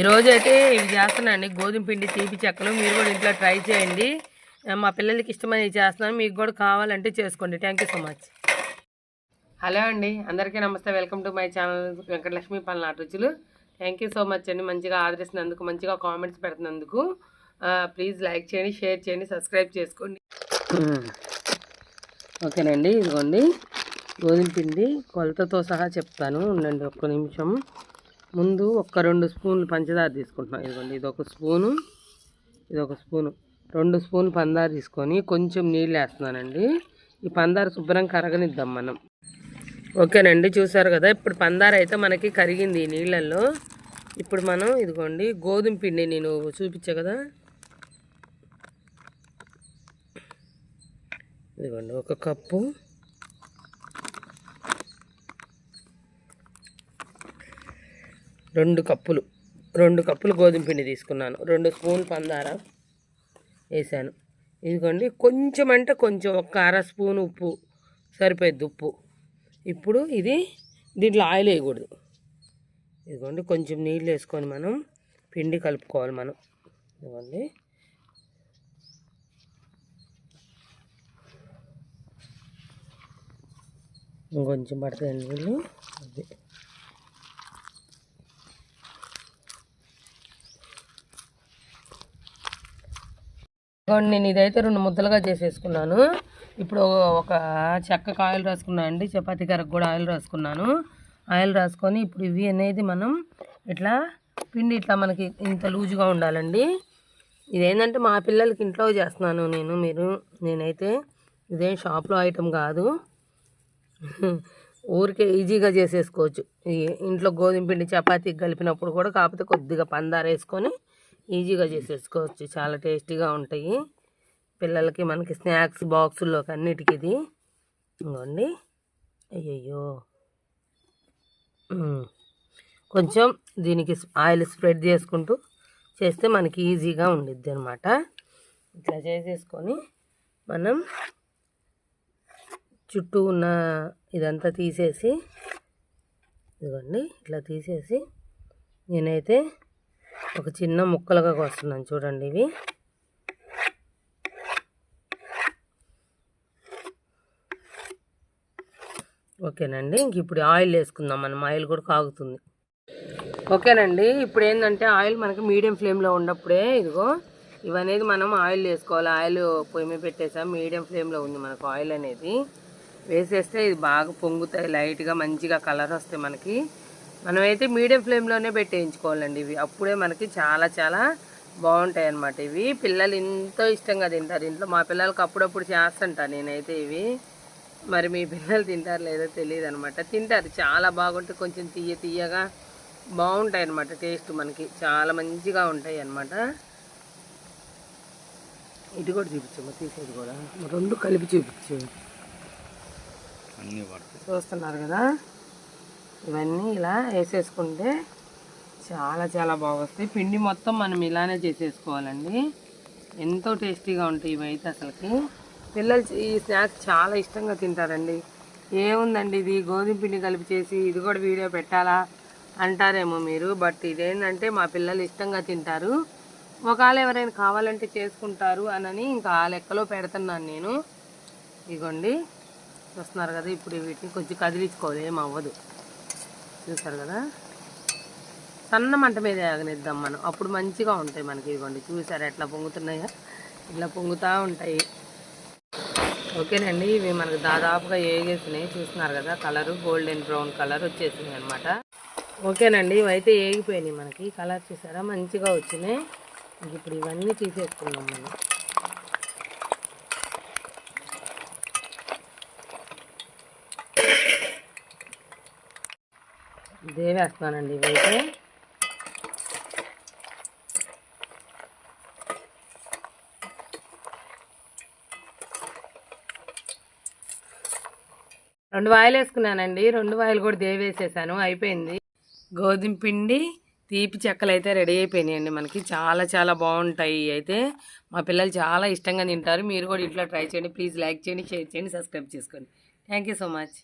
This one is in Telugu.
ఈరోజు అయితే ఇవి చేస్తున్నానండి. గోధుమ పిండి తీపి చెక్కలు మీరు కూడా ఇంట్లో ట్రై చేయండి. మా పిల్లలకి ఇష్టమని చేస్తున్నాను. మీకు కూడా కావాలంటే చేసుకోండి. Thank you so much hello అండి. అందరికీ నమస్తే. Welcome to my channel Venkatalakshmi పల్నాటి రుచులు థ్యాంక్ యూ సో మచ్ అండి. మంచిగా ఆదరిస్తున్నందుకు మంచిగా కామెంట్స్ పెడుతున్నందుకు. ప్లీజ్ లైక్ చేయండి షేర్ చేయండి సబ్స్క్రైబ్ చేసుకోండి. ఓకేనండి. ఇదిగోండి. గోధుమ పిండి కొలతతో సహా చెప్తాను. ఉండండి ఒక్క నిమిషం. ముందు ఒక్క రెండు స్పూన్లు పంచదార తీసుకుంటున్నాం. ఇదిగోండి ఇది ఒక స్పూను ఇది ఒక స్పూను. రెండు స్పూన్ పందార తీసుకొని కొంచెం నీళ్ళు వేస్తున్నానండి. ఈ పందార శుభ్రం కరగనిద్దాం మనం. ఓకేనండి చూసారు కదా ఇప్పుడు పందార అయితే మనకి కరిగింది ఈ నీళ్ళల్లో. ఇప్పుడు మనం ఇదిగోండి గోధుమ పిండి నేను చూపించా కదా. ఇదిగోండి ఒక కప్పు. రెండు కప్పులు రెండు కప్పులు గోధుమ పిండి తీసుకున్నాను. రెండు స్పూన్ పందార వేసాను. ఇదిగోండి కొంచెం అంటే కొంచెం ఒక అర స్పూన్ ఉప్పు సరిపోయేది ఉప్పు. ఇప్పుడు ఇది దీంట్లో ఆయిల్ వేయకూడదు. ఇదిగోండి కొంచెం నీళ్ళు వేసుకొని మనం పిండి కలుపుకోవాలి మనం. ఇదిగోండి. ఇంకొంచెం పడతాయండి నీళ్ళు అది. ఇదిగోండి నేను ఇదైతే రెండు ముద్దలుగా చేసేసుకున్నాను. ఇప్పుడు ఒక చెక్కకు ఆయిల్ రాసుకున్నాను అండి చపాతీ కరకు కూడా ఆయిల్ రాసుకున్నాను. ఆయిల్ రాసుకొని ఇప్పుడు ఇవి అనేది మనం ఇట్లా పిండి ఇట్లా మనకి ఇంత లూజుగా ఉండాలండి. ఇదేంటంటే మా పిల్లలకి ఇంట్లో చేస్తున్నాను నేను మీరు నేనైతే ఇదేం షాప్లో ఐటెం కాదు. ఊరికే ఈజీగా చేసేసుకోవచ్చు. ఇంట్లో గోధుమ పిండి చపాతీకి కలిపినప్పుడు కూడా కాకపోతే కొద్దిగా పందారేసుకొని ఈజీగా చేసేసుకోవచ్చు. చాలా టేస్టీగా ఉంటాయి. పిల్లలకి మనకి స్నాక్స్ బాక్సుల్లోకి అన్నిటికీ ఇది ఇంకోండి అయ్యయ్యో కొంచెం దీనికి ఆయిల్ స్ప్రెడ్ చేసుకుంటూ చేస్తే మనకి ఈజీగా ఉండిద్ది అనమాట ఇట్లా చేసేసుకొని మనం చుట్టూ ఉన్న ఇదంతా తీసేసి ఇదిగోండి ఇట్లా తీసేసి నేనైతే ఒక చిన్న ముక్కలుగా కోస్తున్నాను చూడండి ఇవి. ఓకేనండి ఇంక ఇప్పుడు ఆయిల్ వేసుకుందాం మనం ఆయిల్ కూడా కాగుతుంది. ఓకేనండి ఇప్పుడు ఏంటంటే ఆయిల్ మనకి మీడియం ఫ్లేమ్లో ఉన్నప్పుడే ఇదిగో ఇవనేది మనం ఆయిల్ వేసుకోవాలి. ఆయిల్ పొయ్యి మీద పెట్టేసాం మీడియం ఫ్లేమ్లో ఉంది మనకు ఆయిల్ అనేది. వేసేస్తే ఇది బాగా పొంగుతాయి లైట్గా మంచిగా కలర్ వస్తాయి మనకి. మనమైతే మీడియం ఫ్లేమ్లోనే పెట్టి వేయించుకోవాలండి ఇవి. అప్పుడే మనకి చాలా చాలా బాగుంటాయి అన్నమాట ఇవి. పిల్లలు ఎంతో ఇష్టంగా తింటారు ఇంట్లో. మా పిల్లలకి అప్పుడప్పుడు చేస్తుంటా నేనైతే ఇవి. మరి మీ పిల్లలు తింటారు లేదో తెలియదు అనమాట తింటారు. చాలా బాగుంటాయి. కొంచెం తీయ తీయగా బాగుంటాయి అనమాట టేస్ట్ మనకి చాలా మంచిగా ఉంటాయి అన్నమాట ఇది కూడా చూపించమ్మా తీసేది కూడా. రెండు కలిపి చూపించు. చూస్తున్నారు కదా? ఇవన్నీ ఇలా వేసేసుకుంటే చాలా చాలా బాగొస్తాయి. పిండి మొత్తం మనం ఇలానే చేసేసుకోవాలండి. ఎంతో టేస్టీగా ఉంటాయి ఇవైతే అసలుకి. పిల్లలు ఈ స్నాక్స్ చాలా ఇష్టంగా తింటారండి. ఏముందండి ఇది? గోధుమ పిండి కలిపి చేసి ఇది కూడా వీడియో పెట్టాలా అంటారేమో మీరు. బట్ ఇదేంటంటే మా పిల్లలు ఇష్టంగా తింటారు. ఒకవేళ ఎవరైనా కావాలంటే చేసుకుంటారు అనని ఇంకా ఆ లెక్కలో పెడుతున్నాను నేను. ఇగోండి. చూస్తున్నారు కదా ఇప్పుడు వీటిని కొంచెం కదిలించుకోవాలి. ఏం అవ్వదు. చూసారు కదా? సన్న మంట మీద ఆగనిద్దాం మనం. అప్పుడు మంచిగా ఉంటాయి మనకి ఇదిగోండి. చూసారు ఎట్లా పొంగుతున్నాయో? ఇట్లా పొంగుతూ ఉంటాయి. ఓకేనండి ఇవి మనకు దాదాపుగా ఏగేసినాయి. చూస్తున్నారు కదా కలర్ గోల్డెన్ బ్రౌన్ కలర్ వచ్చేసినాయి అనమాట ఓకేనండి ఇవైతే ఏగిపోయినాయి మనకి. కలర్ చూసారా? మంచిగా వచ్చినాయి. ఇంక ఇప్పుడు ఇవన్నీ తీసేసుకున్నాం మనం. ఇదే వేస్తున్నానండి ఇవైతే. రెండు వాయిలు వేసుకున్నానండి రెండు వాయిలు కూడా దేవేసేసాను అయిపోయింది. గోధుమ పిండి తీపి చెక్కలు అయితే రెడీ అయిపోయినాయండి మనకి చాలా చాలా బాగుంటాయి అయితే. మా పిల్లలు చాలా ఇష్టంగా తింటారు మీరు కూడా ఇంట్లో ట్రై చేయండి ప్లీజ్ లైక్ చేయండి షేర్ చేయండి సబ్స్క్రైబ్ చేసుకోండి. Thank you so much.